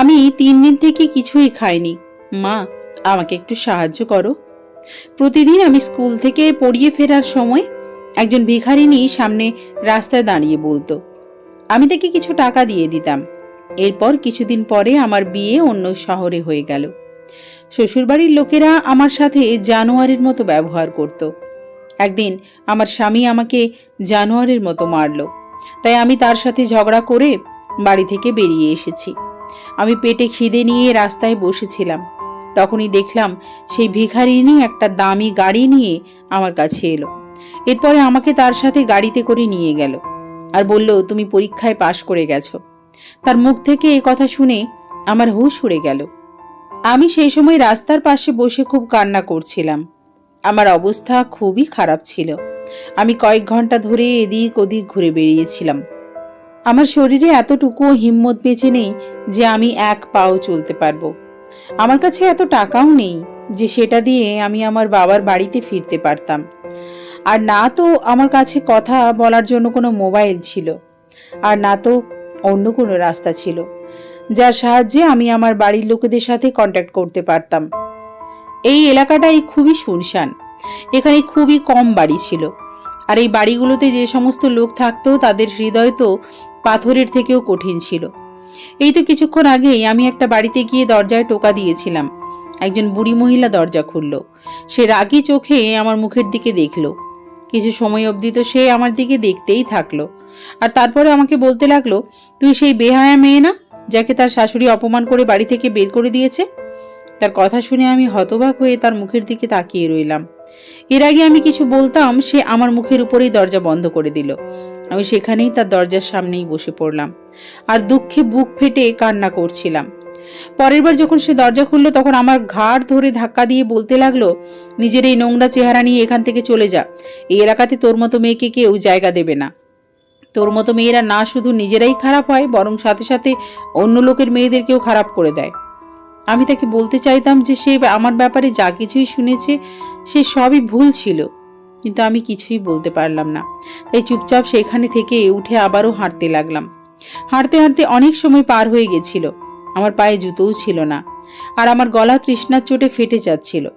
আমি তিন দিন থেকে কিছুই খাইনি। মা, আমাকে একটু সাহায্য করো। প্রতিদিন আমি স্কুল থেকে পড়িয়ে ফেরার সময় একজন ভিখারিনী সামনে রাস্তায় দাঁড়িয়ে বলতো, আমি তাকে কিছু টাকা দিয়ে দিতাম। এরপর কিছুদিন পরে আমার বিয়ে অন্য শহরে হয়ে গেল। শ্বশুরবাড়ির লোকেরা আমার সাথে জানোয়ারের মতো ব্যবহার করত। একদিন আমার স্বামী আমাকে জানোয়ারের মতো মারল। তাই আমি তার সাথে ঝগড়া করে বাড়ি থেকে বেরিয়ে এসেছি। আমি পেটে খিদে নিয়ে রাস্তায় বসেছিলাম। তখনই দেখলাম সেই ভিখারিনী একটা দামি গাড়ি নিয়ে আমার কাছে এলো। এরপরে আমাকে তার সাথে গাড়িতে করে নিয়ে গেল আর বলল, তুমি পরীক্ষায় পাশ করে গেছো। তার মুখ থেকে এ কথা শুনে আমার হুশ উড়ে গেল। আমি সেই সময় রাস্তার পাশে বসে খুব কান্না করছিলাম। আমার অবস্থা খুবই খারাপ ছিল। আমি কয়েক ঘণ্টা ধরে এদিক ওদিক ঘুরে বেরিয়েছিলাম আমার শরীরে এতটুকুও হিম্মত বেঁচে নেই যে আমি এক পাও চলতে পারব। আমার কাছে এত টাকাও নেই যে সেটা দিয়ে আমি আমার বাবার বাড়িতে ফিরতে পারতাম। আর না তো আমার কাছে কথা বলার জন্য কোনো মোবাইল ছিল, আর না তো অন্য কোনো রাস্তা ছিল, যার সাহায্যে আমি আমার বাড়ির লোকেদের সাথে কন্ট্যাক্ট করতে পারতাম। এই এলাকাটাই খুবই শুনশান, এখানে খুবই কম বাড়ি ছিল, আর এই বাড়িগুলোতে যে সমস্ত লোক থাকতো তাদের হৃদয় তো পাথরের থেকেও কঠিন ছিল। এই তো কিছুক্ষণ আগেই আমি একটা বাড়িতে গিয়ে দরজায় টোকা দিয়েছিলাম। একজন বুড়ি মহিলা দরজা খুলল। সে রাগী চোখে আমার মুখের দিকে দেখল। কিছু সময় অবধি তো সে আমার দিকে দেখতেই থাকল। আর তারপরে আমাকে বলতে লাগল, তুই সেই বেহায়া মেয়ে না, যাকে তার শাশুড়ি অপমান করে বাড়ি থেকে বের করে দিয়েছে? তার কথা শুনে আমি হতবাক হয়ে তার মুখের দিকে তাকিয়ে রইলাম। এর আগে আমি কিছু বলতাম, সে আমার মুখের উপরেই দরজা বন্ধ করে দিল। আমি সেখানেই তার দরজার সামনেই বসে পড়লাম আর দুঃখে বুক ফেটে কান্না করছিলাম। পরের বার যখন সে দরজা খুললো, তখন আমার ঘাড় ধরে ধাক্কা দিয়ে বলতে লাগল, নিজের এই নোংরা চেহারা নিয়ে এখান থেকে চলে যা। এই এলাকাতে তোর মতো মেয়েকে কেউ জায়গা দেবে না। তোর মতো মেয়েরা না শুধু নিজেরাই খারাপ হয়, বরং সাথে সাথে অন্য লোকের মেয়েদেরকেও খারাপ করে দেয়। আমি তাকে বলতে চাইতাম যে সে আমার ব্যাপারে যা কিছুই শুনেছে, সে সবই ভুল ছিল। কিন্তু আমি কিছুই বলতে পারলাম না। তাই চুপচাপ সেখানে থেকে উঠে আবারও হাঁটতে লাগলাম। হাঁটতে হাঁটতে অনেক সময় পার হয়ে গেছিল। আমার পায়ে জুতোও ছিল না। আর আমার গলা তৃষ্ণার চোটে ফেটে যাচ্ছিল।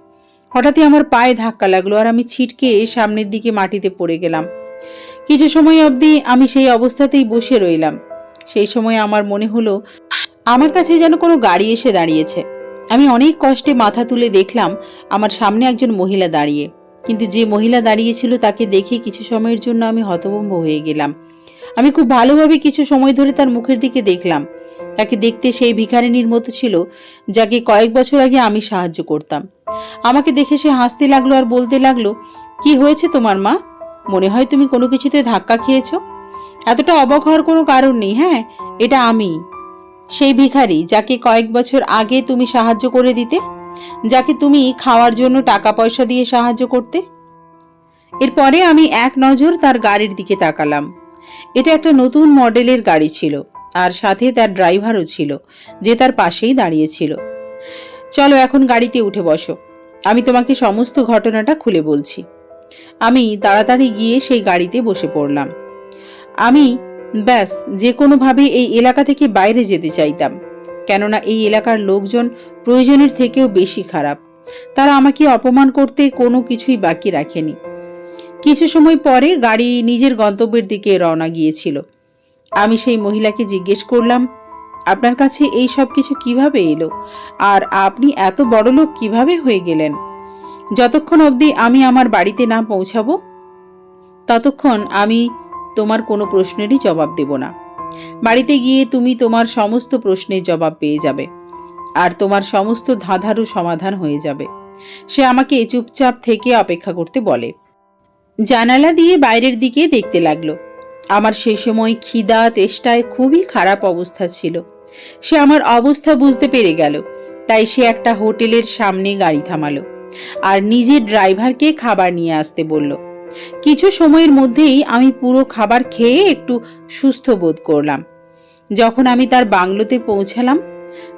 হঠাৎই আমার পায়ে ধাক্কা লাগল আর আমি ছিটকে সামনের দিকে মাটিতে পড়ে গেলাম। কিছু সময় অবধি আমি সেই অবস্থাতেই বসে রইলাম। সেই সময় আমার মনে হলো আমার কাছে যেন কোনো গাড়ি এসে দাঁড়িয়েছে। আমি অনেক কষ্টে মাথা তুলে দেখলাম আমার সামনে একজন মহিলা দাঁড়িয়ে। কিন্তু যে মহিলা দাঁড়িয়েছিল তাকে দেখে কিছু সময়ের জন্য আমি হতভম্ব হয়ে গেলাম। আমি খুব ভালোভাবে কিছু সময় ধরে তার মুখের দিকে দেখলাম। তাকে দেখতে সেই ভিখারিনীর মতো ছিল, যাকে কয়েক বছর আগে আমি সাহায্য করতাম। আমাকে দেখে সে হাসতে লাগল আর বলতে লাগল, কি হয়েছে তোমার মা? মনে হয় তুমি কোনো কিছুতে ধাক্কা খেয়েছ? এতটা অবাক হওয়ার কোনো কারণ নেই হ্যাঁ? এটা আমি। সেই ভিখারি যাকে কয়েক বছর আগে তুমি সাহায্য করে দিতে, যাকে তুমি খাওয়ার জন্য টাকা পয়সা দিয়ে সাহায্য করতে। এরপরে আমি এক নজর তার গাড়ির দিকে তাকালাম। এটা একটা নতুন মডেলের গাড়ি ছিল, আর সাথে তার ড্রাইভারও ছিল, যে তার পাশেই দাঁড়িয়েছিল চলো এখন গাড়িতে উঠে বসো, আমি তোমাকে সমস্ত ঘটনাটা খুলে বলছি। আমি তাড়াতাড়ি গিয়ে সেই গাড়িতে বসে পড়লাম। আমি ব্যাস, যে কোনোভাবে এই এলাকা থেকে বাইরে যেতে চাইতাম। কেননা এই এলাকার লোকজন প্রয়োজনের থেকেও বেশি খারাপ। তারা আমাকে অপমান করতে কোনো কিছুই বাকি রাখেনি। কিছু সময় পরে গাড়ি নিজের গন্তব্যের দিকে রওনা গিয়েছিল। আমি সেই মহিলাকে জিজ্ঞেস করলাম, আপনার কাছে এই সব কিছু কীভাবে এলো? আর আপনি এত বড় লোক কীভাবে হয়ে গেলেন? যতক্ষণ অবধি আমি আমার বাড়িতে না পৌঁছাবো? ততক্ষণ আমি তোমার কোনো প্রশ্নেরই জবাব দেব না। বাড়িতে গিয়ে তুমি তোমার সমস্ত প্রশ্নের জবাব পেয়ে যাবে। আর তোমার সমস্ত ধাঁধারও সমাধান হয়ে যাবে। সে আমাকে চুপচাপ থেকে অপেক্ষা করতে বলে। জানালা দিয়ে বাইরের দিকে দেখতে লাগল। আমার সে সময় খিদা, তেষ্টায় খুবই খারাপ অবস্থা ছিল। সে আমার অবস্থা বুঝতে পেরে গেল। তাই সে একটা হোটেলের সামনে গাড়ি থামালো। আর নিজের ড্রাইভারকে খাবার নিয়ে আসতে বলল। কিছু সময়ের মধ্যেই আমি পুরো খাবার খেয়ে একটু সুস্থ বোধ করলাম। যখন আমি তার বাংলোতে পৌঁছালাম,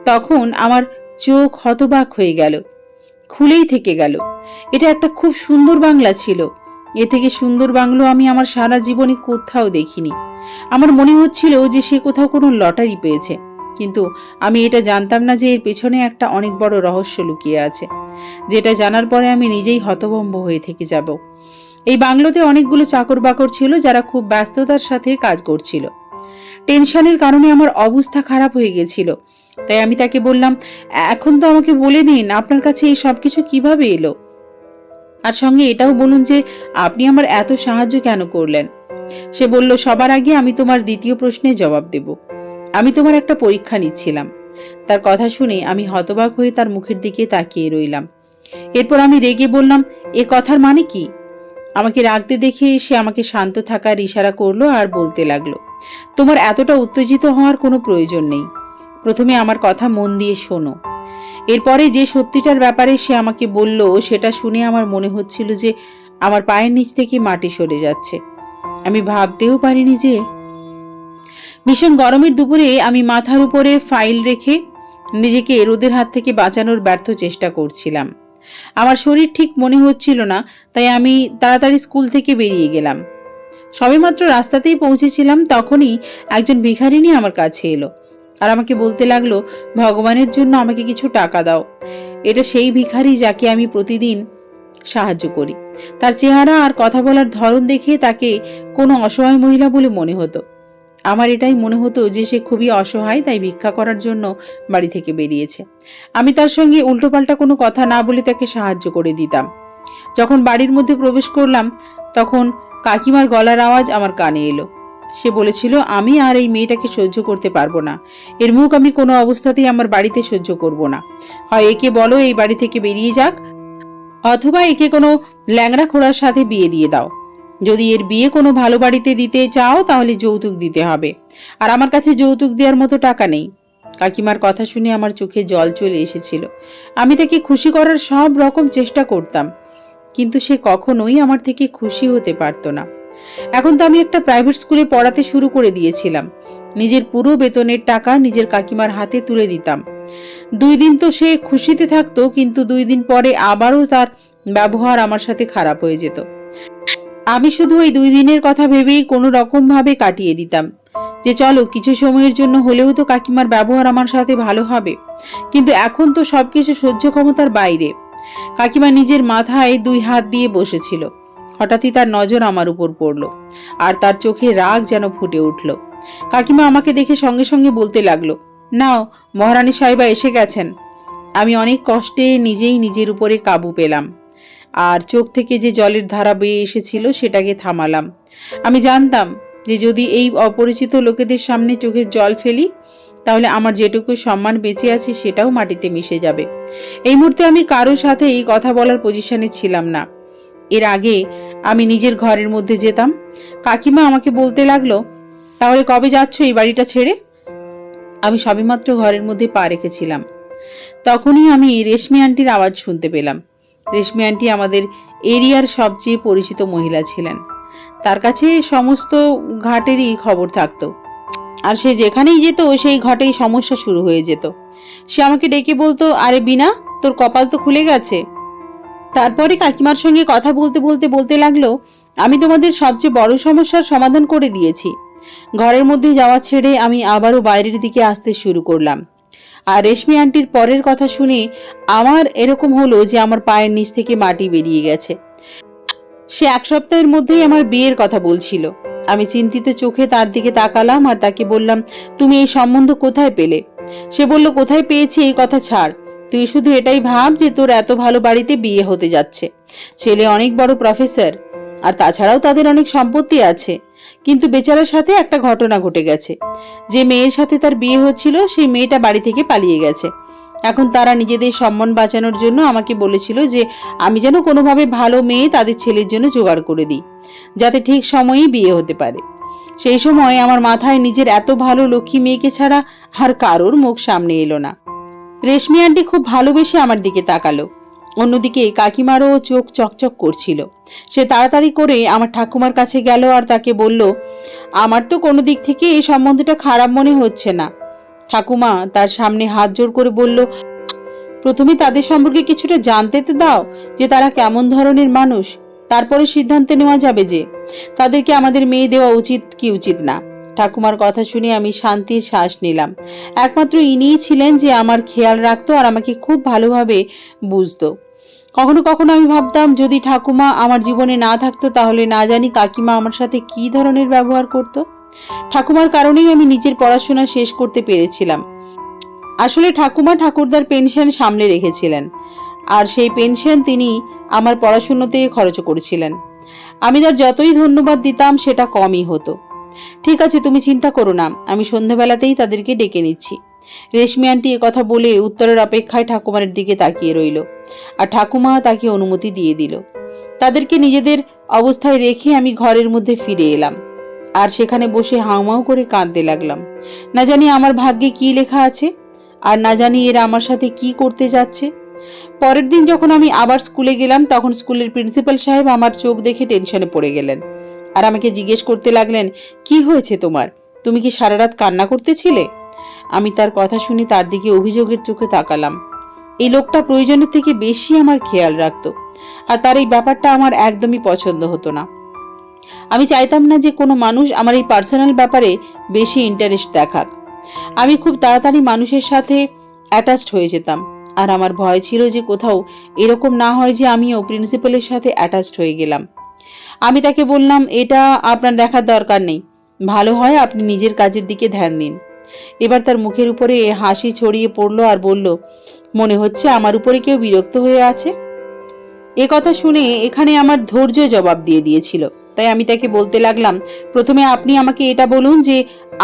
তখন আমার চোখ হতবাক হয়ে গেল, খুলেই থেকে গেল। এটা একটা খুব সুন্দর বাংলা ছিল। এ থেকে সুন্দর বাংলো আমি আমার সারা জীবনে কোথাও দেখিনি। আমার মনে হচ্ছিল যে সে কোথাও কোনো লটারি পেয়েছে। কিন্তু আমি এটা জানতাম না যে এর পেছনে একটা অনেক বড় রহস্য লুকিয়ে আছে, যেটা জানার পরে আমি নিজেই হতভম্ব হয়ে থেকে যাব। এই বাংলোতে অনেকগুলো চাকর বাকর ছিল যারা খুব ব্যস্ততার সাথে কাজ করছিল। টেনশনের কারণে আমার অবস্থা খারাপ হয়ে গেছিল। তাই আমি তাকে বললাম, এখন তো আমাকে বলে দিন, আপনার কাছে এই সব কিছু কীভাবে এলো? আর সঙ্গে এটাও বলুন যে, আপনি আমার এত সাহায্য কেন করলেন? সে বলল, সবার আগে আমি তোমার দ্বিতীয় প্রশ্নের জবাব দেব। আমি তোমার একটা পরীক্ষা নিচ্ছিলাম। তার কথা শুনে আমি হতবাক হয়ে তার মুখের দিকে তাকিয়ে রইলাম। এরপর আমি রেগে বললাম, এ কথার মানে কি? আমাকে রাগতে দেখে সে আমাকে শান্ত থাকার ইশারা করল আর বলতে লাগল, তোমার এতটা উত্তেজিত হওয়ার কোনো প্রয়োজন নেই। প্রথমে আমার কথা মন দিয়ে শোনো। এরপরে যে সত্যিটার ব্যাপারে সে আমাকে বলল, সেটা শুনে আমার মনে হচ্ছিল যে আমার পায়ের নিচ থেকে মাটি সরে যাচ্ছে। আমি ভাবতেও পারিনি যে ভীষণ গরমের দুপুরে আমি মাথার উপরে ফাইল রেখে নিজেকে রোদের হাত থেকে বাঁচানোর ব্যর্থ চেষ্টা করছিলাম। আমার শরীর ঠিক মনে হচ্ছিল না, তাই আমি তাড়াতাড়ি স্কুল থেকে বেরিয়ে গেলাম। সবেমাত্র রাস্তাতেই পৌঁছেছিলাম, তখনই একজন ভিখারিনী আমার কাছে এলো আর আমাকে বলতে লাগল, ভগবানের জন্য আমাকে কিছু টাকা দাও। এটা সেই ভিখারি যাকে আমি প্রতিদিন সাহায্য করি। তার চেহারা আর কথা বলার ধরন দেখে তাকে কোনো অসহায় মহিলা বলে মনে হতো। আমার এটাই মনে হতো যে সে খুবই অসহায়, তাই ভিক্ষা করার জন্য বাড়ি থেকে বেরিয়েছে। আমি তার সঙ্গে উল্টোপাল্টা কোনো কথা না বলে তাকে সাহায্য করে দিতাম। যখন বাড়ির মধ্যে প্রবেশ করলাম, তখন কাকিমার গলার আওয়াজ আমার কানে এলো। সে বলেছিল, আমি আর এই মেয়েটাকে সহ্য করতে পারব না। এর মুখ আমি কোনো অবস্থাতেই আমার বাড়িতে সহ্য করব না। হয় একে বলো, এই বাড়ি থেকে বেরিয়ে যাক, অথবা একে কোনো ল্যাংড়া খোড়ার সাথে বিয়ে দিয়ে দাও। যদি এর বিয়ে কোনো ভালো বাড়িতে দিতে চাও, তাহলে যৌতুক দিতে হবে। আর আমার কাছে যৌতুক দেওয়ার মতো টাকা নেই। কাকিমার কথা শুনে আমার চোখে জল চলে এসেছিল। আমি তাকে খুশি করার সব রকম চেষ্টা করতাম, কিন্তু সে কখনোই আমার থেকে খুশি হতে পারতো না। এখন তো আমি একটা প্রাইভেট স্কুলে পড়াতে শুরু করে দিয়েছিলাম। নিজের পুরো বেতনের টাকা নিজের কাকিমার হাতে তুলে দিতাম। দুই দিন তো সে খুশিতে থাকতো, কিন্তু দুই দিন পরে আবারও তার ব্যবহার আমার সাথে খারাপ হয়ে যেত। আমি শুধু ওই দুই দিনের কথা ভেবেই কোনো রকম ভাবে কাটিয়ে দিতাম। যে চলো, কিছু সময়ের জন্য হলেও তো কাকিমার ব্যবহার আমার সাথে ভালো হবে। কিন্তু এখন তো সবকিছু সহ্য ক্ষমতার বাইরে। কাকিমা নিজের মাথায় দুই হাত দিয়ে বসেছিল। হঠাৎই তার নজর আমার উপর পড়ল আর তার চোখে রাগ যেন ফুটে উঠল। কাকিমা আমাকে দেখে সঙ্গে সঙ্গে বলতে লাগল, নাও, মহারানী সাহেবা এসে গেছেন। আমি অনেক কষ্টে নিজেই নিজের উপরে কাবু পেলাম। আর চোখ থেকে যে জলের ধারা বেয়ে এসেছিল সেটাকে থামালাম। আমি জানতাম যে যদি এই অপরিচিত লোকেদের সামনে চোখের জল ফেলি, তাহলে আমার যেটুকু সম্মান বেঁচে আছে সেটাও মাটিতে মিশে যাবে। এই মুহূর্তে আমি কারোর সাথে এই কথা বলার পজিশনে ছিলাম না। এর আগে আমি নিজের ঘরের মধ্যে যেতাম। কাকিমা আমাকে বলতে লাগল, তাহলে কবে যাচ্ছ এই বাড়িটা ছেড়ে? আমি সবেমাত্র ঘরের মধ্যে পা রেখেছিলাম। তখনই আমি রেশমি আন্টির আওয়াজ শুনতে পেলাম। রেশমি আন্টি আমাদের এরিয়ার সবচেয়ে পরিচিত মহিলা ছিলেন। তার কাছে সমস্ত ঘাটেরই খবর থাকতো। আর সে যেখানেই যেত, সেই ঘটেই সমস্যা শুরু হয়ে যেত। সে আমাকে ডেকে বলতো, আরে বিনা, তোর কপাল তো খুলে গেছে। তারপরে কাকিমার সঙ্গে কথা বলতে বলতে বলতে লাগল, আমি তোমাদের সবচেয়ে বড় সমস্যার সমাধান করে দিয়েছি। ঘরের মধ্যে যাওয়া ছেড়ে আমি আবারও বাইরের দিকে আসতে শুরু করলাম। আর রেশমি আন্টির পরের কথা শুনে আমার এরকম হলো যে আমার পায়ের নিচ থেকে মাটি বেরিয়ে গেছে। সে এক সপ্তাহের মধ্যেই আমার বিয়ের কথা বলছিল। আমি চিন্তিত চোখে তার দিকে তাকালাম আর তাকে বললাম, তুমি এই সম্বন্ধ কোথায় পেলে? সে বলল, কোথায় পেয়েছি এই কথা ছাড়। তুই শুধু এটাই ভাব যে তোর এত ভালো বাড়িতে বিয়ে হতে যাচ্ছে। ছেলে অনেক বড় প্রফেসর আর তাছাড়াও তাদের অনেক সম্পত্তি আছে। কিন্তু বেচারার সাথে একটা ঘটনা ঘটে গেছে। যে মেয়ের সাথে তার বিয়ে হচ্ছিল, সেই মেয়েটা বাড়ি থেকে পালিয়ে গেছে। এখন তারা নিজেদের সম্মান বাঁচানোর জন্য আমাকে বলেছিল যে, আমি যেন কোনোভাবে ভালো মেয়ে তাদের ছেলের জন্য জোগাড় করে দিই, যাতে ঠিক সময়েই বিয়ে হতে পারে। সেই সময় আমার মাথায় নিজের এত ভালো লক্ষ্মী মেয়েকে ছাড়া আর কারোর মুখ সামনে এলো না। রেশমি আন্টি খুব ভালোবেসে আমার দিকে তাকালো। অন্যদিকে কাকিমারও চোখ চকচক করছিল। সে তাড়াতাড়ি করে আমার ঠাকুমার কাছে গেল আর তাকে বলল, আমার তো কোনো দিক থেকে এই সম্বন্ধটা খারাপ মনে হচ্ছে না। ঠাকুমা তার সামনে হাত জোর করে বলল, প্রথমে তাদের সম্পর্কে কিছুটা জানতে তো দাও যে তারা কেমন ধরনের মানুষ। তারপরে সিদ্ধান্তে নেওয়া যাবে যে, তাদেরকে আমাদের মেয়ে দেওয়া উচিত কি উচিত না। ঠাকুমার কথা শুনে আমি শান্তির শ্বাস নিলাম। একমাত্র ইনিই ছিলেন যে আমার খেয়াল রাখতো আর আমাকে খুব ভালোভাবে বুঝতো। কখনো কখনো আমি ভাবতাম, যদি ঠাকুমা আমার জীবনে না থাকতো, তাহলে না জানি কাকিমা আমার সাথে কী ধরনের ব্যবহার করত। ঠাকুমার কারণেই আমি নিজের পড়াশোনা শেষ করতে পেরেছিলাম। আসলে ঠাকুমা ঠাকুরদার পেনশন সামলে রেখেছিলেন। আর সেই পেনশন তিনি আমার পড়াশুনোতে খরচ করেছিলেন। আমি তার যতই ধন্যবাদ দিতাম, সেটা কমই হতো। ঠিক আছে, তুমি চিন্তা করো না, আমি সন্ধ্যাবেলাতেই তাদেরকে ডেকে নিচ্ছি। রেশমি আন্টি কথা বলে উত্তরের অপেক্ষায় ঠাকুমার দিকে তাকিয়ে রইল আর ঠাকুমা তাকে অনুমতি দিয়ে দিল। তাদেরকে নিজেদের অবস্থায় রেখে আমি ঘরের মধ্যে ফিরে এলাম আর সেখানে বসে হাউমাউ করে কাঁদতে লাগলাম। না জানি আমার ভাগ্যে কি লেখা আছে আর না জানি এরা আমার সাথে কি করতে যাচ্ছে। পরের দিন যখন আমি আবার স্কুলে গেলাম, তখন স্কুলের প্রিন্সিপাল সাহেব আমার চোখ দেখে টেনশনে পড়ে গেলেন। আর আমাকে জিজ্ঞেস করতে লাগলেন, কি হয়েছে তোমার? তুমি কি সারা রাত কান্না করতেছিলে? আমি তার কথা শুনে তার দিকে অভিযোগের চোখে তাকালাম। এই লোকটা প্রয়োজনের থেকে বেশি আমার খেয়াল রাখত, আর তার এই ব্যাপারটা আমার একদমই পছন্দ হতো না। আমি চাইতাম না যে কোনো মানুষ আমার এই পার্সোনাল ব্যাপারে বেশি ইন্টারেস্ট দেখাক। আমি খুব তাড়াতাড়ি মানুষের সাথে অ্যাটাচড হয়ে যেতাম, আর আমার ভয় ছিল যে কোথাও এরকম না হয় যে আমিও প্রিন্সিপালের সাথে অ্যাটাচড হয়ে গেলাম। আমি তাকে বললাম, এটা আপনার দেখার দরকার নেই। ভালো হয় আপনি নিজের কাজের দিকে ধ্যান দিন। এবার তার মুখের উপরে হাসি ছড়িয়ে পড়ল আর বলল, মনে হচ্ছে আমার উপরে কেউ বিরক্ত হয়ে আছে? এ কথা শুনে এখানে আমার ধৈর্য জবাব দিয়ে দিয়েছিল। তাই আমি তাকে বলতে লাগলাম, প্রথমে আপনি আমাকে এটা বলুন যে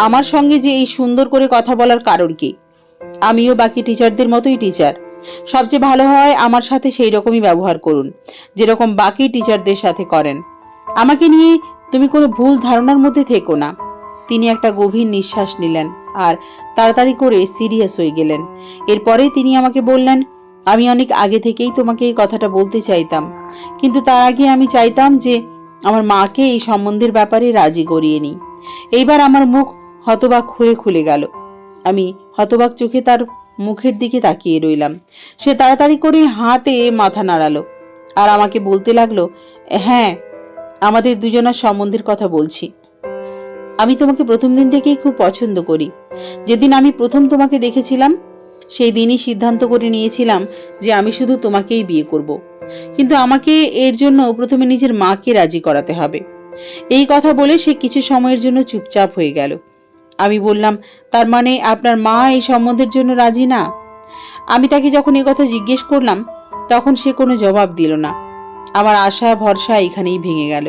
আমার সঙ্গে যে এই সুন্দর করে কথা বলার কারণ কি? আমিও বাকি টিচারদের মতোই টিচার সবচেয়ে ভালো হয় আমার সাথে সেই রকমই ব্যবহার করুন, যেরকম বাকি টিচারদের সাথে করেন। আমাকে নিয়ে তুমি কোনো ভুল ধারণার মধ্যে থেকো না। তিনি একটা গভীর নিঃশ্বাস নিলেন আর তাড়াতাড়ি করে সিরিয়াস হয়ে গেলেন। এরপরে তিনি আমাকে বললেন, আমি অনেক আগে থেকেই তোমাকে এই কথাটা বলতে চাইতাম। কিন্তু তার আগে আমি চাইতাম যে আমার মাকে এই সম্বন্ধের ব্যাপারে রাজি করিয়ে নিই। এইবার আমার মুখ হতবাক হয়ে খুলে গেল। আমি হতবাক চোখে তার মুখের দিকে তাকিয়ে রইলাম। সে তাড়াতাড়ি করে হাতে মাথা নাড়ালো আর আমাকে বলতে লাগল হ্যাঁ আমাদের দুজনার সম্বন্ধের কথা বলছি। আমি তোমাকে প্রথম দিন থেকেই খুব পছন্দ করি। যেদিন আমি প্রথম তোমাকে দেখেছিলাম, সেই দিনই সিদ্ধান্ত করে নিয়েছিলাম যে আমি শুধু তোমাকেই বিয়ে করব। কিন্তু আমাকে এর জন্য প্রথমে নিজের মাকে রাজি করাতে হবে। এই কথা বলে সে কিছু সময়ের জন্য চুপচাপ হয়ে গেল। আমি বললাম, তার মানে আপনার মা এই সম্বন্ধের জন্য রাজি না? আমি তাকে যখন এ কথা জিজ্ঞেস করলাম, তখন সে কোনো জবাব দিল না। আমার আশা, ভরসা এখানেই ভেঙে গেল।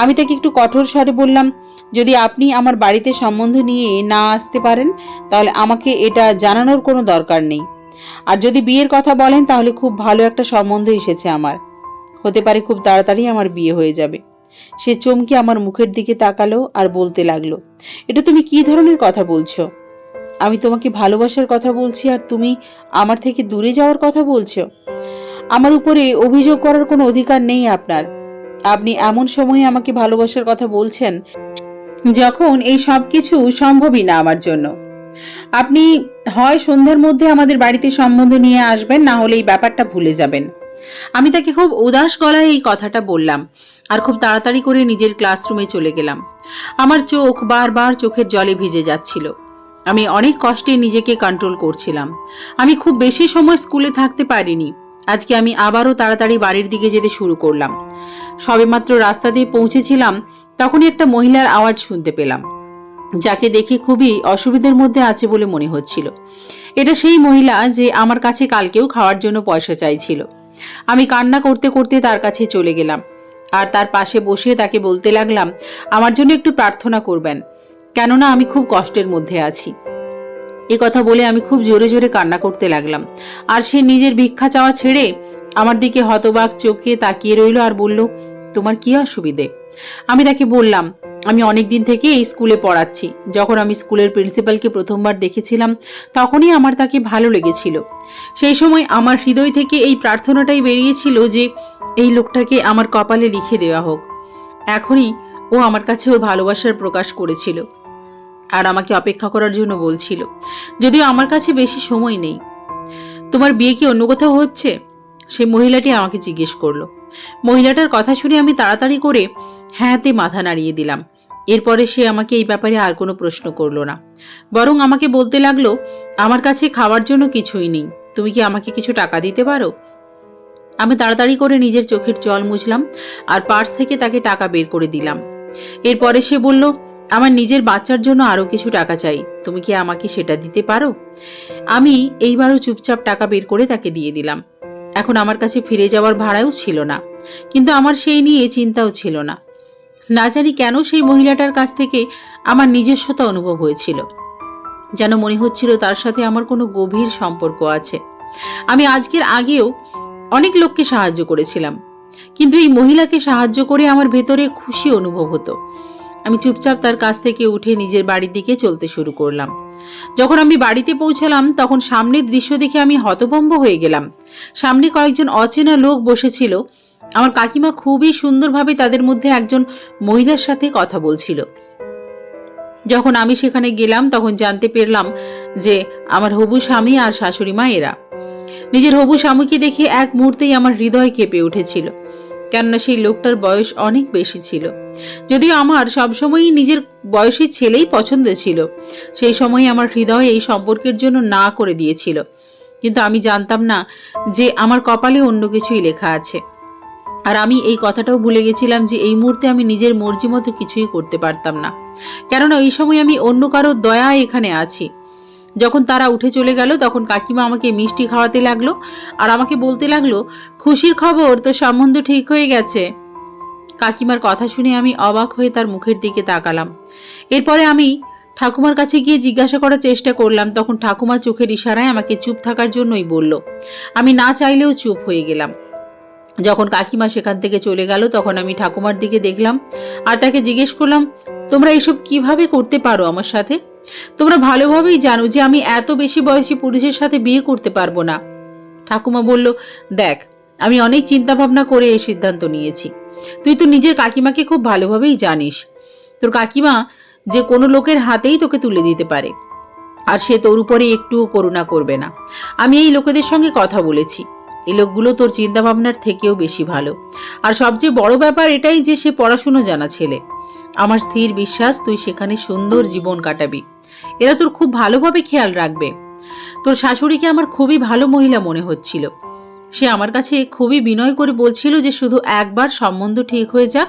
আমি তাকে একটু কঠোর স্বরে বললাম, যদি আপনি আমার বাড়িতে সম্বন্ধ নিয়ে না আসতে পারেন, তাহলে আমাকে এটা জানানোর কোনো দরকার নেই। আর যদি বিয়ের কথা বলেন, তাহলে খুব ভালো একটা সম্বন্ধ এসেছে আমার। হতে পারে খুব তাড়াতাড়ি আমার বিয়ে হয়ে যাবে সে চমকে আমার মুখের দিকে তাকালো আর বলতে লাগল, এটা তুমি কি ধরনের কথা বলছো? আমি তোমাকে ভালোবাসার কথা বলছি, আর তুমি আমার থেকে দূরে যাওয়ার কথা বলছো? আমার উপরে অভিযোগ করার কোনো অধিকার নেই আপনার। আপনি এমন সময়ে আমাকে ভালোবাসার কথা বলছেন যখন এই সব কিছু সম্ভবই না আমার জন্য। আপনি হয় সন্ধ্যার মধ্যে আমাদের বাড়িতে সম্বন্ধ নিয়ে আসবেন, না হলে এই ব্যাপারটা ভুলে যাবেন। আমি তাকে খুব উদাস গলায় এই কথাটা বললাম আর খুব তাড়াতাড়ি করে নিজের ক্লাসরুমে চলে গেলাম। আমার চোখ বারবার চোখের জলে ভিজে যাচ্ছিল। আমি অনেক কষ্টে নিজেকে কন্ট্রোল করছিলাম। আমি খুব বেশি সময় স্কুলে থাকতে পারিনি। আজকে আমি আবারও তাড়াতাড়ি বাড়ির দিকে যেতে শুরু করলাম। সবেমাত্র রাস্তা দিয়ে পৌঁছেছিলাম, তখনই একটা মহিলার আওয়াজ শুনতে পেলাম, যাকে দেখে খুবই অসুবিধার মধ্যে আছে বলে মনে হচ্ছিল। এটা সেই মহিলা যে আমার কাছে কালকেও খাওয়ার জন্য পয়সা চাইছিল। আমি কান্না করতে করতে তার কাছে চলে গেলাম, আর তার পাশে বসে তাকে বলতে লাগলাম, আমার জন্য একটু প্রার্থনা করবেন, কেননা আমি খুব কষ্টের মধ্যে আছি। এ কথা বলে আমি খুব জোরে জোরে কান্না করতে লাগলাম। আর সে নিজের ভিক্ষা চাওয়া ছেড়ে আমার দিকে হতবাক চোখে তাকিয়ে রইল আর বলল, তোমার কি অসুবিধে? আমি তাকে বললাম, আমি অনেক দিন থেকে এই স্কুলে পড়াচ্ছি। যখন আমি স্কুলের প্রিন্সিপালকে প্রথমবার দেখেছিলাম, তখনই আমার তাকে ভালো লেগেছিল। সেই সময় আমার হৃদয় থেকে এই প্রার্থনাটাই বেরিয়েছিল যে এই লোকটাকে আমার কপালে লিখে দেওয়া হোক। এখনই ও আমার কাছে ওর ভালোবাসার প্রকাশ করেছিল। আর আমাকে অপেক্ষা করার জন্য বলছিল, যদিও আমার কাছে বেশি সময় নেই। তোমার বিয়ে কি অন্য কোথাও হচ্ছে? সেই মহিলাটি আমাকে জিজ্ঞেস করল। মহিলাটার কথা শুনে আমি তাড়াতাড়ি করে হ্যাঁতে মাথা নাড়িয়ে দিলাম। এরপরে সে আমাকে এই ব্যাপারে আর কোনো প্রশ্ন করল না। বরং আমাকে বলতে লাগল, আমার কাছে খাওয়ার জন্য কিছুই নেই। তুমি কি আমাকে কিছু টাকা দিতে পারো? আমি তাড়াতাড়ি করে নিজের চোখের জল মুছলাম আর পার্স থেকে তাকে টাকা বের করে দিলাম। এরপরে সে বলল আমার নিজের বাচ্চার জন্য আরও কিছু টাকা চাই। তুমি কি আমাকে সেটা দিতে পারো? আমি এইবারও চুপচাপ টাকা বের করে তাকে দিয়ে দিলাম। এখন আমার কাছে ফিরে যাওয়ার ভাড়াও ছিল না। কিন্তু আমার সেই নিয়ে চিন্তাও ছিল না। না জানি কেন সেই মহিলাটার কাছ থেকে আমার নিজস্বতা অনুভব হয়েছিল। যেন মনে হচ্ছিল তার সাথে আমার কোনো গভীর সম্পর্ক আছে। আমি আজকের আগেও অনেক লোককে সাহায্য করেছিলাম। কিন্তু এই মহিলাকে সাহায্য করে আমার ভেতরে খুশি অনুভব হতো। আমি চুপচাপ তার কাছ থেকে উঠে নিজের বাড়ির দিকে চলতে শুরু করলাম। যখন আমি বাড়িতে পৌঁছালাম, তখন সামনের দৃশ্য দেখে আমি হতভম্ব হয়ে গেলাম। সামনে কয়েকজন অচেনা লোক বসেছিল। আমার কাকিমা খুবই সুন্দরভাবে তাদের মধ্যে একজন মহিলার সাথে কথা বলছিল। যখন আমি সেখানে গেলাম, তখন জানতে পারলাম যে আমার হবু স্বামী আর শাশুড়ি মা এরা। নিজের হবু স্বামীকে দেখে এক মুহূর্তেই আমার হৃদয় কেঁপে উঠেছিল। কেননা সেই লোকটার বয়স অনেক বেশি ছিল। যদিও আমার সবসময়ই নিজের বয়সী ছেলেই পছন্দ ছিল, সেই সময় আমার হৃদয় এই সম্পর্কের জন্য না করে দিয়েছিল। কিন্তু আমি জানতাম না যে আমার কপালে অন্য কিছুই লেখা আছে। আর আমি এই কথাটাও ভুলে গেছিলাম যে এই মুহূর্তে আমি নিজের মর্জি মতো কিছুই করতে পারতাম না। কেননা এই সময় আমি অন্য কারও দয়া এখানে আছি। যখন তারা উঠে চলে গেল, তখন কাকিমা আমাকে মিষ্টি খাওয়াতে লাগল আর আমাকে বলতে লাগল, খুশির খবর তো সম্বন্ধ ঠিক হয়ে গেছে। কাকিমার কথা শুনে আমি অবাক হয়ে তার মুখের দিকে তাকালাম। এরপরে আমি ঠাকুমার কাছে গিয়ে জিজ্ঞাসা করার চেষ্টা করলাম, তখন ঠাকুমা চোখের ইশারায় আমাকে চুপ থাকার জন্যই বলল, আমি না চাইলেও চুপ হয়ে গেলাম। যখন কাকিমা সেখান থেকে চলে গেল, তখন আমি ঠাকুমার দিকে দেখলাম আর তাকে জিজ্ঞেস করলাম তোমরা এসব কীভাবে করতে পারো আমার সাথে? তোমরা ভালোভাবেই জানো যে আমি এত বেশি বয়সী পুরুষের সাথে বিয়ে করতে পারব না। ঠাকুমা বলল, দেখ, আমি অনেক চিন্তা ভাবনা করে এই সিদ্ধান্ত নিয়েছি। তুই তো নিজের কাকিমাকে খুব ভালোভাবেই জানিস। তোর কাকিমা যে কোনো লোকের হাতেই তোকে তুলে দিতে পারে। আর সে তোর উপরে একটুও করুণা করবে না। আমি এই লোকেদের সঙ্গে কথা বলেছি। এই লোকগুলো তোর চিন্তা ভাবনার থেকেও বেশি ভালো। আর সবচেয়ে বড় ব্যাপার এটাই যে সে পড়াশুনো জানা ছেলে। আমার স্থির বিশ্বাস, তুই সেখানে সুন্দর জীবন কাটাবি। এরা তোর খুব ভালোভাবে খেয়াল রাখবে। তোর শাশুড়িকে আমার খুবই ভালো মহিলা মনে হচ্ছিল। সে আমার কাছে খুবই বিনয় করে বলছিল যে শুধু একবার সম্বন্ধ ঠিক হয়ে যাক,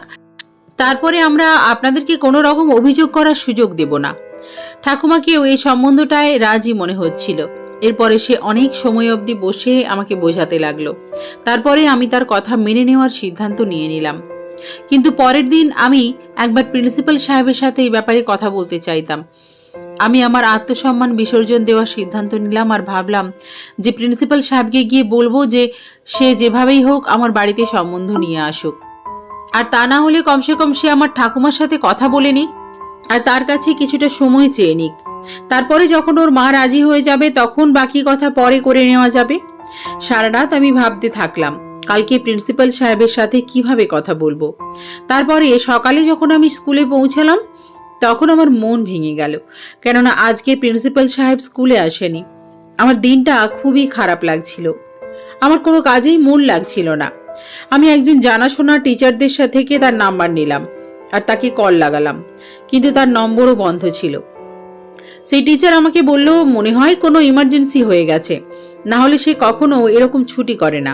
তারপরে আমরা আপনাদেরকে কোনো রকম অভিযোগ করার সুযোগ দেব না। ঠাকুমাকেও এই সম্বন্ধটায় রাজি মনে হচ্ছিল। এরপরে সে অনেক সময় অবধি বসে আমাকে বোঝাতে লাগল। তারপরে আমি তার কথা মেনে নেওয়ার সিদ্ধান্ত নিয়ে নিলাম। কিন্তু পরের দিন আমি একবার প্রিন্সিপাল সাহেবের সাথে এই ব্যাপারে কথা বলতে চাইতাম। আমি আমার আত্মসম্মান বিসর্জন দেওয়ার সিদ্ধান্ত নিলাম আর ভাবলাম যে প্রিন্সিপাল সাহেবকে গিয়ে বলব যে সে যেভাবেই হোক আমার বাড়িতে সম্বন্ধ নিয়ে আসুক। আর তা না হলে কমসে কম সে আমার ঠাকুমার সাথে কথা বলে নিক আর তার কাছে কিছুটা সময় চেয়ে নিক। তারপরে যখন ওর মা রাজি হয়ে যাবে, তখন বাকি কথা পরে করে নেওয়া যাবে। সারা রাত আমি ভাবতে থাকলাম, কালকে প্রিন্সিপাল সাহেবের সাথে কীভাবে কথা বলব। তারপরে সকালে যখন আমি স্কুলে পৌঁছালাম, তখন আমার মন ভেঙে গেল, কেননা আজকে প্রিন্সিপাল সাহেব স্কুলে আসেনি। আমার দিনটা খুবই খারাপ লাগছিল। আমার কোনো কাজেই মন লাগছিল না। আমি একজন জানাশোনা টিচারদের সাথে থেকে তার নাম্বার নিলাম আর তাকে কল লাগালাম, কিন্তু তার নম্বরও বন্ধ ছিল। সেই টিচার আমাকে বলল, মনে হয় কোনো ইমার্জেন্সি হয়ে গেছে। না হলে সে কখনো এরকম ছুটি করে না।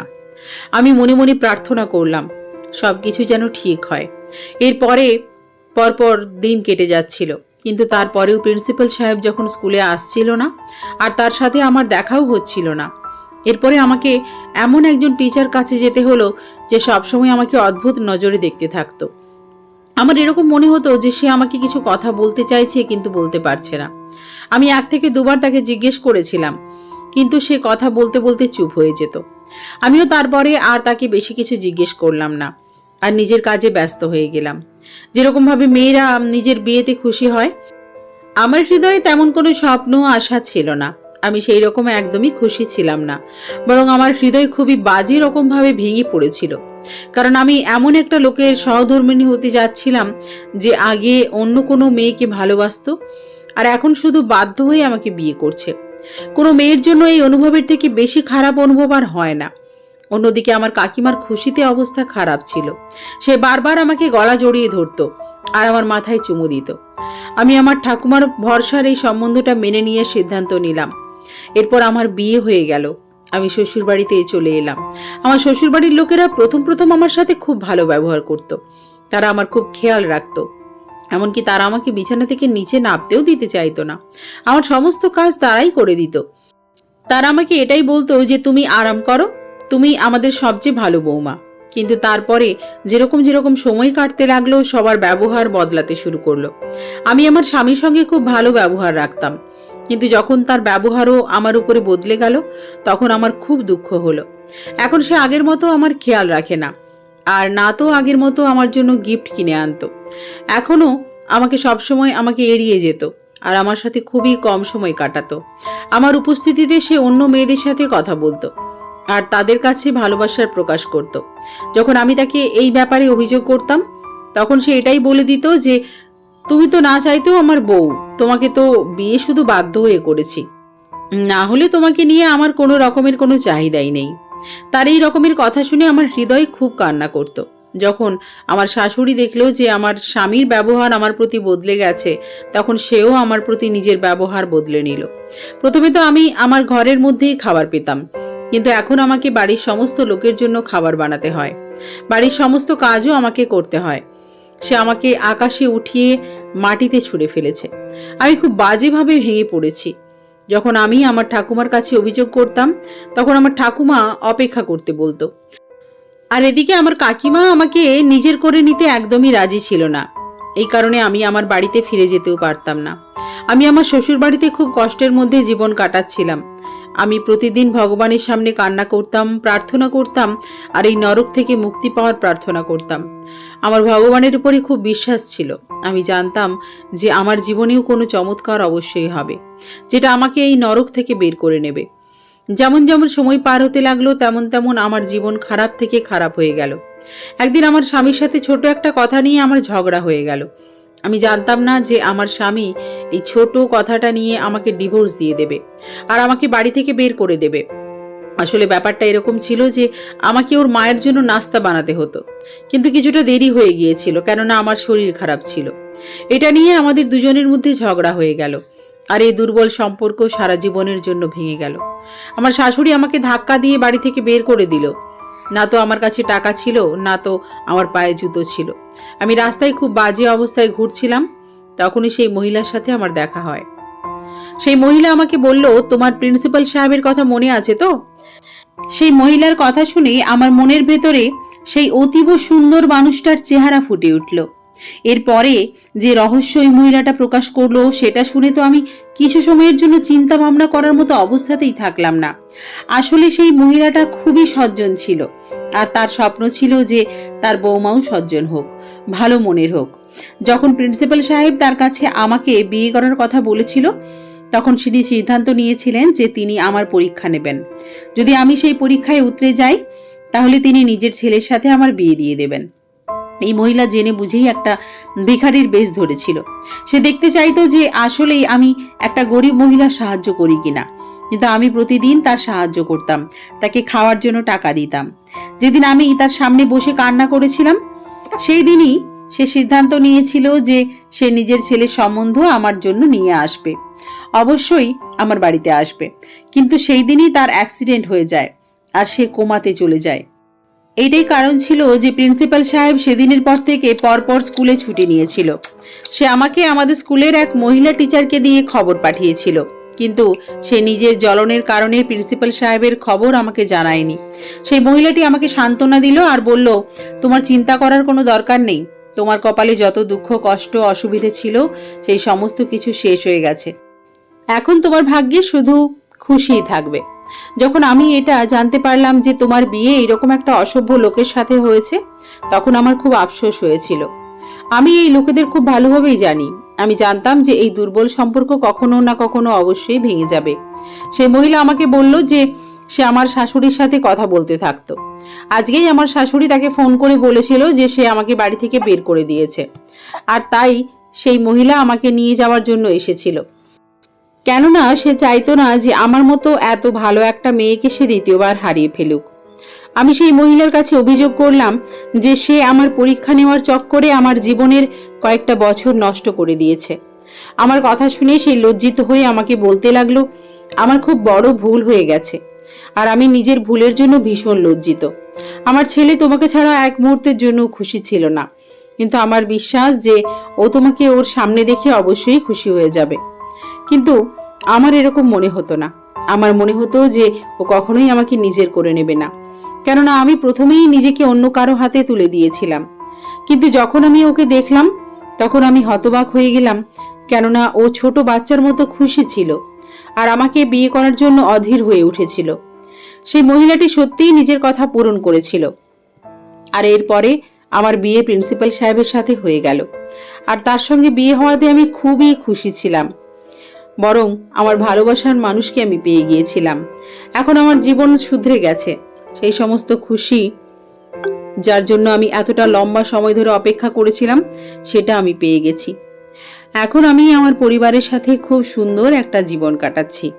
আমি মনে মনে প্রার্থনা করলাম সব কিছু যেন ঠিক হয়। এরপরে পরপর দিন কেটে যাচ্ছিল, কিন্তু তারপরেও প্রিন্সিপাল সাহেব যখন স্কুলে আসছিল না, আর তার সাথে আমার দেখাও হচ্ছিল না, এরপরে আমাকে এমন একজন টিচার কাছে যেতে হলো, যে সবসময় আমাকে অদ্ভুত নজরে দেখতে থাকতো। আমার এরকম মনে হতো যে সে আমাকে কিছু কথা বলতে চাইছে কিন্তু বলতে পারছে না। আমি এক থেকে দুবার তাকে জিজ্ঞেস করেছিলাম, কিন্তু সে কথা বলতে বলতে চুপ হয়ে যেত। আমিও তারপরে আর তাকে বেশি কিছু জিজ্ঞেস করলাম না, আর নিজের কাজে ব্যস্ত হয়ে গেলাম। যেরকমভাবে মেয়েরা নিজের বিয়েতে খুশি হয়, আমার হৃদয়ে তেমন কোনো স্বপ্ন আশা ছিল না। আমি সেই রকম একদমই খুশি ছিলাম না, বরং আমার হৃদয় খুবই বাজে রকমভাবে ভেঙে পড়েছিল। কারণ আমি এমন একটা লোকের সহধর্মিনী হতে যাচ্ছিলাম যে আগে অন্য কোনো মেয়েকে ভালোবাসতো আর এখন শুধু বাধ্য হয়ে আমাকে বিয়ে করছে। কোনো মেয়ের জন্য এই অনুভবের থেকে বেশি খারাপ অনুভব আর হয় না। অন্যদিকে আমার কাকিমার খুশিতে অবস্থা খারাপ ছিল। সে বারবার আমাকে গলা জড়িয়ে ধরতো আর আমার মাথায় চুমু দিত। আমি আমার ঠাকুমার ভরসার এই সম্বন্ধটা মেনে নিয়ে সিদ্ধান্ত নিলাম। এরপর আমার বিয়ে হয়ে গেল। আমি শ্বশুর বাড়িতে চলে এলাম। আমার শ্বশুর বাড়ির লোকেরা প্রথম প্রথম আমার সাথে খুব ভালো ব্যবহার করত। তারা আমার খুব খেয়াল রাখত। এমনকি তারা আমাকে বিছানা থেকে নিচে নামতেও দিতে চাইতো না। আমার সমস্ত কাজ তারাই করে দিত। তারা আমাকে এটাই বলতো যে, তুমি আরাম করো। তুমি আমাদের সবচেয়ে ভালো বৌমা। কিন্তু তারপরে যেরকম যেরকম সময় কাটতে লাগল, সবার ব্যবহার বদলাতে শুরু করল। আমি আমার স্বামীর সঙ্গে খুব ভালো ব্যবহার রাখতাম। কিন্তু যখন তার ব্যবহারও আমার উপরে বদলে গেল, তখন আমার খুব দুঃখ হলো। এখন সে আগের মতো আমার খেয়াল রাখে না। আর না তো আগের মতো আমার জন্য গিফট কিনে আনতো। এখনও আমাকে সবসময় আমাকে এড়িয়ে যেত আর আমার সাথে খুবই কম সময় কাটাতো। আমার উপস্থিতিতে সে অন্য মেয়েদের সাথে কথা বলতো। আর তাদের কাছে ভালোবাসার প্রকাশ করত। যখন আমি তাকে এই ব্যাপারে অভিযোগ করতাম, তখন সে এটাই বলে দিত যে, তুমি তো না চাইতেও আমার বউ, তোমাকে তো বিয়ে শুধু বাধ্য হয়ে করেছি। না হলে তোমাকে নিয়ে আমার কোনো রকমের কোনো চাহিদাই নেই। তার এই রকমের কথা শুনে আমার হৃদয় খুব কান্না করত। যখন আমার শাশুড়ি দেখল যে আমার স্বামীর ব্যবহার আমার প্রতি বদলে গেছে, তখন সেও আমার প্রতি নিজের ব্যবহার বদলে নিল। প্রথমে তো আমি আমার ঘরের মধ্যেই খাবার পেতাম। কিন্তু এখন আমাকে বাড়ির সমস্ত লোকের জন্য খাবার বানাতে হয়। বাড়ির সমস্ত কাজও আমাকে করতে হয়। সে আমাকে আকাশে উঠিয়ে মাটিতে ছুঁড়ে ফেলেছে। আমি খুব বাজেভাবে ভেঙে পড়েছি। যখন আমি আমার ঠাকুমার কাছে অভিযোগ করতাম, তখন আমার ঠাকুমা অপেক্ষা করতে বলতো। আর এদিকে আমার কাকিমা আমাকে নিজের করে নিতে একদমই রাজি ছিল না। এই কারণে আমি আমার বাড়িতে ফিরে যেতেও পারতাম না। আমি আমার শ্বশুর বাড়িতে খুব কষ্টের মধ্যে জীবন কাটাচ্ছিলাম। আমি প্রতিদিন ভগবানের সামনে কান্না করতাম, প্রার্থনা করতাম, আর এই নরক থেকে মুক্তি পাওয়ার প্রার্থনা করতাম। আমার ভগবানের উপরে খুব বিশ্বাস ছিল। আমি জানতাম যে আমার জীবনেও কোনো চমৎকার অবশ্যই হবে, যেটা আমাকে এই নরক থেকে বের করে নেবে। যেমন যেমন সময় পার হতে লাগল, তেমন তেমন আমার জীবন খারাপ থেকে খারাপ হয়ে গেল। একদিন আমার স্বামীর সাথে ছোট একটা কথা নিয়ে আমার ঝগড়া হয়ে গেল। আমি জানতাম না যে আমার স্বামী এই ছোট কথাটা নিয়ে আমাকে ডিভোর্স দিয়ে দেবে আর আমাকে বাড়ি থেকে বের করে দেবে। আসলে ব্যাপারটা এরকম ছিল যে আমাকে ওর মায়ের জন্য নাস্তা বানাতে হতো। কিন্তু কিছুটা দেরি হয়ে গিয়েছিল কেননা আমার শরীর খারাপ ছিল। এটা নিয়ে আমাদের দুজনের মধ্যে ঝগড়া হয়ে গেল আর এই দুর্বল সম্পর্ক সারা জীবনের জন্য ভেঙে গেল। আমার শাশুড়ি আমাকে ধাক্কা দিয়ে বাড়ি থেকে বের করে দিল। না তো আমার কাছে টাকা ছিল, না তো আমার পায়ে জুতো ছিল। আমি রাস্তায় খুব বাজে অবস্থায় ঘুরছিলাম, তখনই সেই মহিলার সাথে আমার দেখা হয়। সেই মহিলা আমাকে বলল, তোমার প্রিন্সিপাল সাহেবের কথা মনে আছে তো? সেই মহিলার কথা শুনে আমার মনের ভেতরে সেই অতীব সুন্দর মানুষটার চেহারা ফুটে উঠল। এরপরে যে রহস্য মহিলাটা প্রকাশ করল, সেটা শুনে তো আমি কিছু সময়ের জন্য চিন্তা ভাবনা করার মতো অবস্থাতেই থাকলাম না। আসলে সেই মহিলাটা খুবই সজ্জন ছিল আর তার স্বপ্ন ছিল যে তার বৌমাও সজ্জন হোক, ভালো মনের হোক। যখন প্রিন্সিপাল সাহেব তার কাছে আমাকে বিয়ে করার কথা বলেছিল, তখন তিনি সিদ্ধান্ত নিয়েছিলেন যে তিনি আমার পরীক্ষা নেবেন। যদি আমি সেই পরীক্ষায় উতরে যাই, তাহলে তিনি নিজের ছেলের সাথে আমার বিয়ে দিয়ে দেবেন। এই মহিলা জেনে বুঝেই একটা ভিখারির বেশ ধরেছিল। সে দেখতে চাইতো যে আসলেই আমি একটা গরিব মহিলা সাহায্য করি কিনা। কিন্তু আমি প্রতিদিন তার সাহায্য করতাম, তাকে খাওয়ার জন্য টাকা দিতাম। যেদিন আমি তার সামনে বসে কান্না করেছিলাম, সেই দিনই সে সিদ্ধান্ত নিয়েছিল যে সে নিজের ছেলের সম্বন্ধ আমার জন্য নিয়ে আসবে। অবশ্যই আমার বাড়িতে আসবে। কিন্তু সেই দিনই তার অ্যাক্সিডেন্ট হয়ে যায় আর সে কোমাতে চলে যায়। এইটাই কারণ ছিল যে প্রিন্সিপাল সাহেব সেদিনের পর থেকে পরপর স্কুলে ছুটি নিয়েছিল। সে আমাকে আমাদের স্কুলের এক মহিলা টিচারকে দিয়ে খবর পাঠিয়েছিল। কিন্তু সে নিজের জ্বলনের কারণে প্রিন্সিপাল সাহেবের খবর আমাকে জানায়নি। সেই মহিলাটি আমাকে সান্ত্বনা দিল আর বলল, তোমার চিন্তা করার কোনো দরকার নেই। তোমার কপালে যত দুঃখ, কষ্ট, অসুবিধে ছিল, সেই সমস্ত কিছু শেষ হয়ে গেছে। এখন তোমার ভাগ্যে শুধু খুশিই থাকবে। যখন আমি এটা জানতে পারলাম যে তোমার বিয়ে এরকম একটা অসভ্য লোকের সাথে হয়েছে, তখন আমার খুব আফসোস হয়েছিল। আমি এই লোকেদের খুব ভালোভাবেই জানি। আমি জানতাম যে এই দুর্বল সম্পর্ক কখনো না কখনো অবশ্যই ভেঙে যাবে। সেই মহিলা আমাকে বলল যে সে আমার শাশুড়ির সাথে কথা বলতে থাকতো। আজকেই আমার শাশুড়ি তাকে ফোন করে বলেছিল যে সে আমাকে বাড়ি থেকে বের করে দিয়েছে। আর তাই সেই মহিলা আমাকে নিয়ে যাওয়ার জন্য এসেছিল। কেননা সে চাইতো না যে আমার মতো এত ভালো একটা মেয়েকে সে দ্বিতীয়বার হারিয়ে ফেলুক। আমি সেই মহিলার কাছে অভিযোগ করলাম যে সে আমার পরীক্ষা নেওয়ার চক্করে আমার জীবনের কয়েকটা বছর নষ্ট করে দিয়েছে। আমার কথা শুনে সেই লজ্জিত হয়ে আমাকে বলতে লাগল, আমার খুব বড় ভুল হয়ে গেছে আর আমি নিজের ভুলের জন্য ভীষণ লজ্জিত। আমার ছেলে তোমাকে ছাড়া এক মুহূর্তের জন্য খুশি ছিল না, কিন্তু আমার বিশ্বাস যে ও তোমাকে ওর সামনে দেখে অবশ্যই খুশি হয়ে যাবে। কিন্তু আমার এরকম মনে হতো না। আমার মনে হতো যে ও কখনোই আমাকে নিজের করে নেবে না। কেননা আমি প্রথমেই নিজেকে অন্য কারও হাতে তুলে দিয়েছিলাম। কিন্তু যখন আমি ওকে দেখলাম, তখন আমি হতবাক হয়ে গেলাম, কেননা ও ছোট বাচ্চার মতো খুশি ছিল আর আমাকে বিয়ে করার জন্য অধীর হয়ে উঠেছিল। সেই মহিলাটি সত্যিই নিজের কথা পূরণ করেছিল। আর এরপরে আমার বিয়ে প্রিন্সিপাল সাহেবের সাথে হয়ে গেল। আর তার সঙ্গে বিয়ে হওয়াতে আমি খুবই খুশি ছিলাম। বরং আমার ভালোবাসার মানুষকে আমি পেয়ে গিয়েছিলাম। এখন আমার জীবন শুধরে গেছে। সেই সমস্ত খুশি যার জন্য আমি এতটা লম্বা সময় ধরে অপেক্ষা করেছিলাম, সেটা আমি পেয়ে গেছি। এখন আমি আমার পরিবারের সাথে খুব সুন্দর একটা জীবন কাটাচ্ছি।